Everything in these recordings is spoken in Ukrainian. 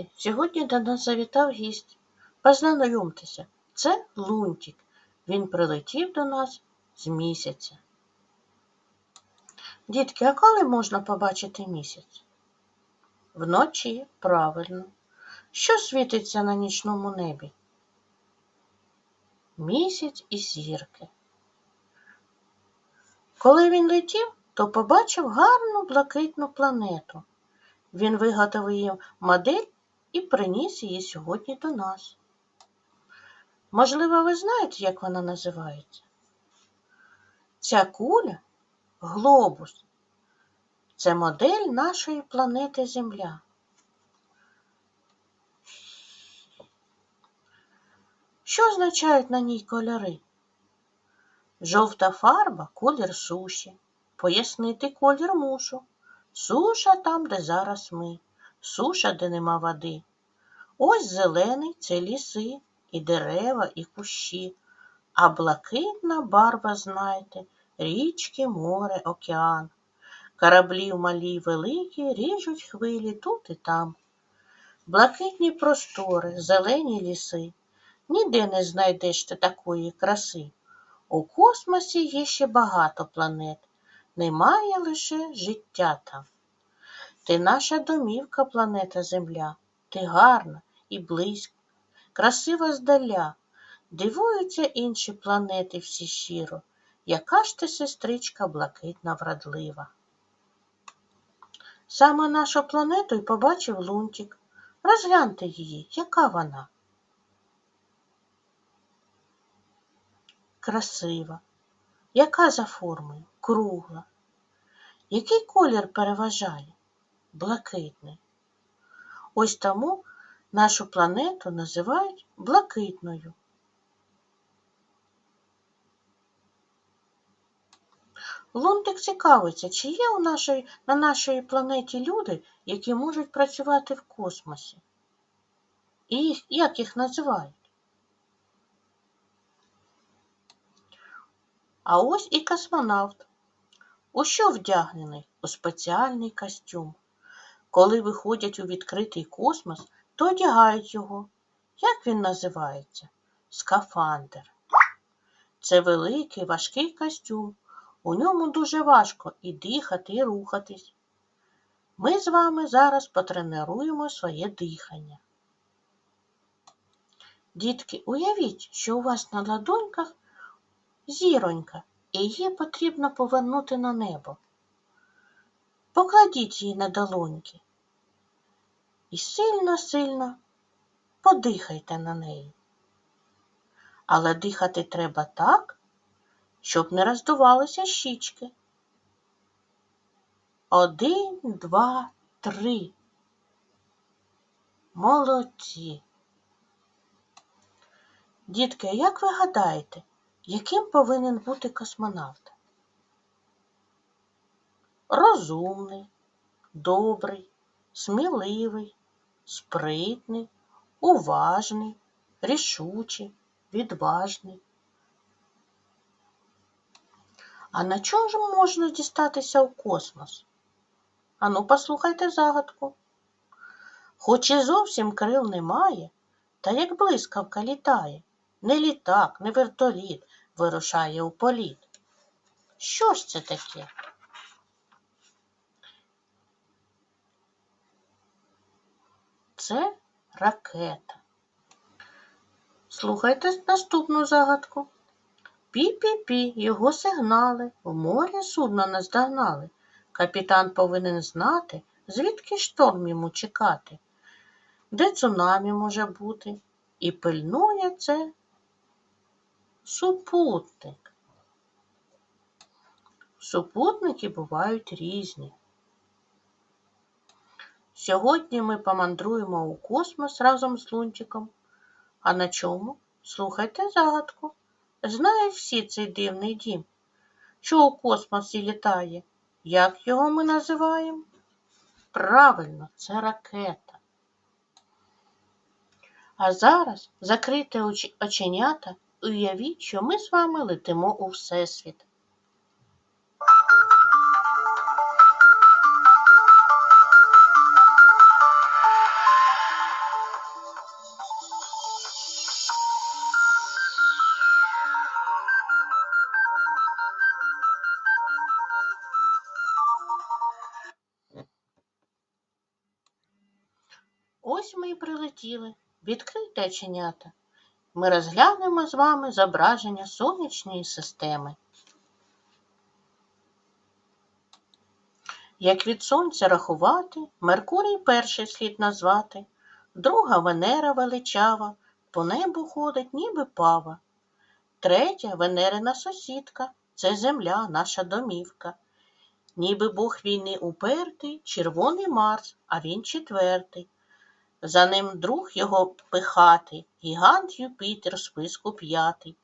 Діти, сьогодні до нас завітав гість. Познайомтеся, це Лунтик. Він прилетів до нас з місяця. Дітки, а коли можна побачити місяць? Вночі, правильно. Що світиться на нічному небі? Місяць і зірки. Коли він летів, то побачив гарну блакитну планету. Він виготовив їм модель і приніс її сьогодні до нас. Можливо, ви знаєте, як вона називається? Ця куля глобус. Це модель нашої планети Земля. Що означають на ній кольори? Жовта фарба колір суші. Пояснити колір мушу. Суша там, де зараз ми, суша, де нема води. Ось зелений це ліси, і дерева, і кущі, а блакитна барва, знаєте, річки, море, океан. Кораблі малі й великі ріжуть хвилі тут і там. Блакитні простори, зелені ліси. Ніде не знайдеш ти такої краси. У космосі є ще багато планет, немає лише життя там. Ти наша домівка, планета Земля, ти гарна і близька, красива здаля. Дивуються інші планети всі щиро, яка ж ти сестричка блакитна вродлива. Саме нашу планету й побачив Лунтик. Розгляньте її, яка вона. Красива. Яка за формою? Кругла. Який колір переважає? Блакитний. Ось тому нашу планету називають блакитною. Лунтик цікавиться, чи є у нашої, на нашій планеті люди, які можуть працювати в космосі? І їх, як їх називають? А ось і космонавт. У що вдягнений? У спеціальний костюм. Коли виходять у відкритий космос, то одягають його. Як він називається? Скафандр. Це великий важкий костюм. У ньому дуже важко і дихати, і рухатись. Ми з вами зараз потренуємо своє дихання. Дітки, уявіть, що у вас на ладоньках зіронька, і її потрібно повернути на небо. Покладіть її на долоньки і сильно-сильно подихайте на неї. Але дихати треба так, щоб не роздувалися щічки. Один, два, три. Молодці. Дітки, як ви гадаєте, яким повинен бути космонавт? Розумний, добрий, сміливий, спритний, уважний, рішучий, відважний. А на чому ж можна дістатися в космос? Ану, послухайте загадку. Хоч і зовсім крил немає, та як блискавка літає, не літак, не вертоліт вирушає у політ. Що ж це таке? Це ракета. Слухайте наступну загадку. Пі-пі-пі, його сигнали, в морі судно наздогнали. Капітан повинен знати, звідки шторм йому чекати, де цунамі може бути, і пильнує це супутник. Супутники бувають різні. Сьогодні ми помандруємо у космос разом з Лунтиком. А на чому? Слухайте загадку. Знають всі цей дивний дім, що у космосі літає. Як його ми називаємо? Правильно, це ракета. А зараз закрийте очі- оченята уявіть, що ми з вами летимо у Всесвіт. Ось ми і прилетіли. Відкрийте оченята. Ми розглянемо з вами зображення сонячної системи. Як від сонця рахувати, Меркурій перший слід назвати, друга Венера величава, по небу ходить, ніби пава. Третя Венерина сусідка, це земля, наша домівка. Ніби Бог війни упертий, червоний Марс, а він четвертий. За ним друг його пихатий, гігант Юпітер, списку п'ятий.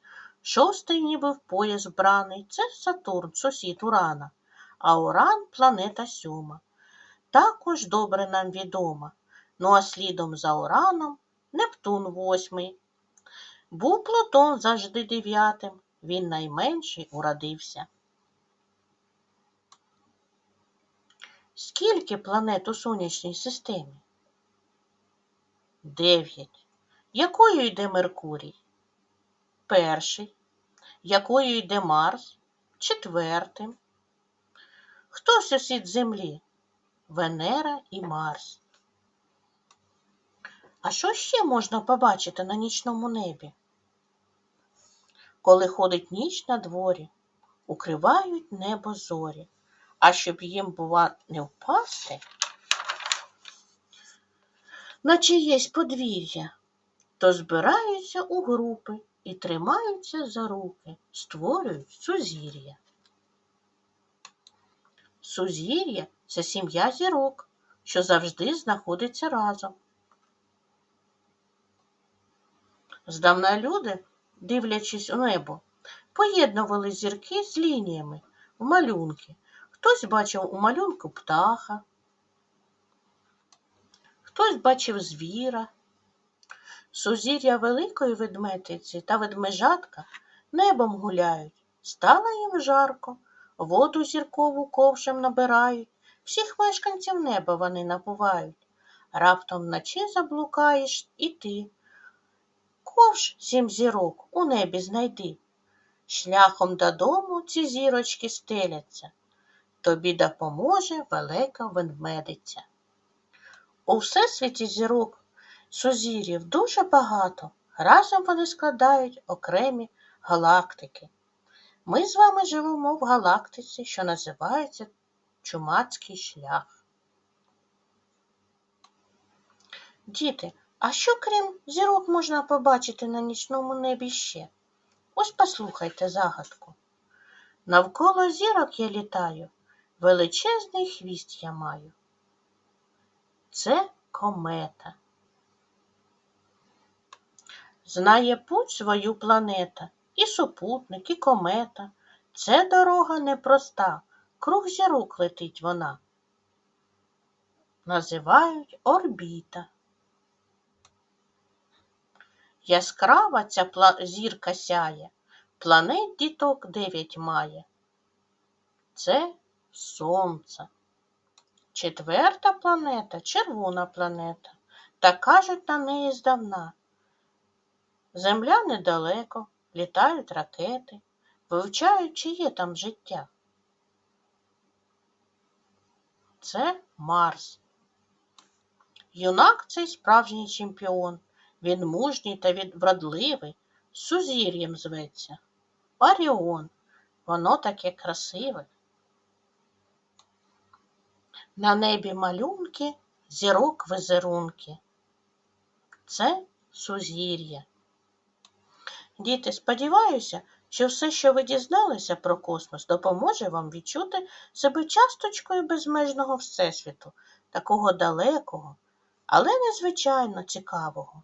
Шостий, ніби в пояс вбраний, це Сатурн, сусід Урана, а Уран планета сьома. Також добре нам відома. Ну а слідом за Ураном Нептун восьмий. Був Плутон завжди дев'ятим, він найменший уродився. Скільки планет у сонячній системі? Дев'ять. Якою йде Меркурій? Перший. Якою йде Марс? Четвертим. Хто сусід Землі? Венера і Марс. А що ще можна побачити на нічному небі? Коли ходить ніч на дворі, укривають небо зорі, а щоб їм, бува, не впасти, на чиєсь подвір'я, то збираються у групи і тримаються за руки, створюють сузір'я. Сузір'я це сім'я зірок, що завжди знаходиться разом. Здавна люди, дивлячись у небо, поєднували зірки з лініями в малюнки. Хтось бачив у малюнку птаха, хтось бачив звіра. Сузір'я великої ведметиці та ведмежатка небом гуляють. Стало їм жарко, воду зіркову ковшем набирають, всіх мешканців неба вони напувають. Раптом вночі заблукаєш і ти. Ковш сім зірок у небі знайди. Шляхом додому ці зірочки стеляться. Тобі допоможе велика ведмедиця. У всесвіті зірок сузір'їв дуже багато. Разом вони складають окремі галактики. Ми з вами живемо в галактиці, що називається Чумацький шлях. Діти, а що крім зірок можна побачити на нічному небі ще? Ось послухайте загадку. Навколо зірок я літаю, величезний хвіст я маю. Це комета. Знає путь свою планета, і супутник, і комета. Це дорога непроста, круг зірок летить вона. Називають орбіта. Яскрава ця зірка сяє, планет діток дев'ять має. Це Сонце. Четверта планета червона планета. Та кажуть на неї здавна. Земля недалеко, літають ракети, вивчають, чи є там життя. Це Марс. Юнак цей справжній чемпіон. Він мужній та вродливий, сузір'ям зветься. Оріон. Воно таке красиве. На небі малюнки, зірок визерунки. Це сузір'я. Діти, сподіваюся, що все, що ви дізналися про космос, допоможе вам відчути себе часточкою безмежного Всесвіту, такого далекого, але незвичайно цікавого.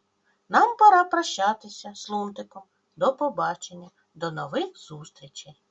Нам пора прощатися з лунтиком. До побачення, до нових зустрічей!